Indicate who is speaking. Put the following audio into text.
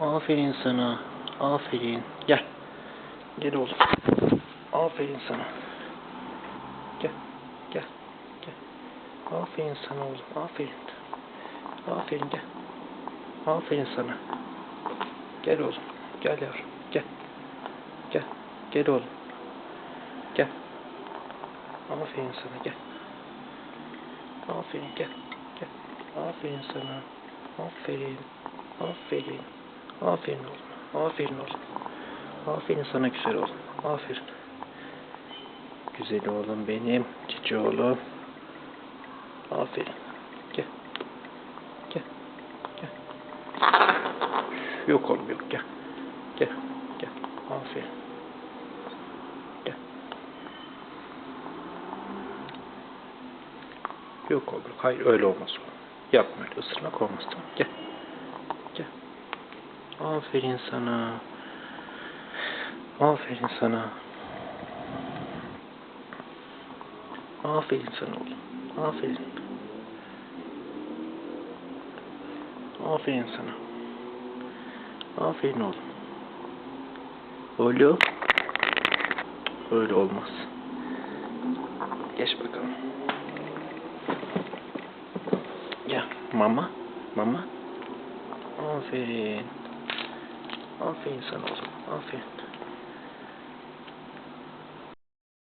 Speaker 1: Aferin sana. Aferin. Gel. Gel oğlum. Aferin sana. Gel. Gel. Gel. Aferin sana oğlum. Aferin. Aferin gel. Aferin sana. Gel oğlum. Gel yavrum. Gel. Gel. Gel oğlum. Gel. Aferin sana gel. Aferin gel. Gel. Aferin sana. Aferin. Aferin. Aferin oğlum. Aferin oğlum. Aferin sana güzel oğlum. Aferin. Güzel oğlum benim. Cici oğlum. Aferin. Gel. Gel. Gel. Yok oğlum yok gel. Gel. Gel. Aferin. Gel. Yok oğlum. Hayır öyle olmaz oğlum. Yapma öyle ısırmak olmaz tamam. Gel. Aferin sana. Aferin sana. Aferin sana oğlum. Aferin. Aferin sana. Aferin oğlum. Oğlum. Öyle olmaz. Geç bakalım. Gel. Mama. Mama. Aferin. finns ändå. Ja, fint.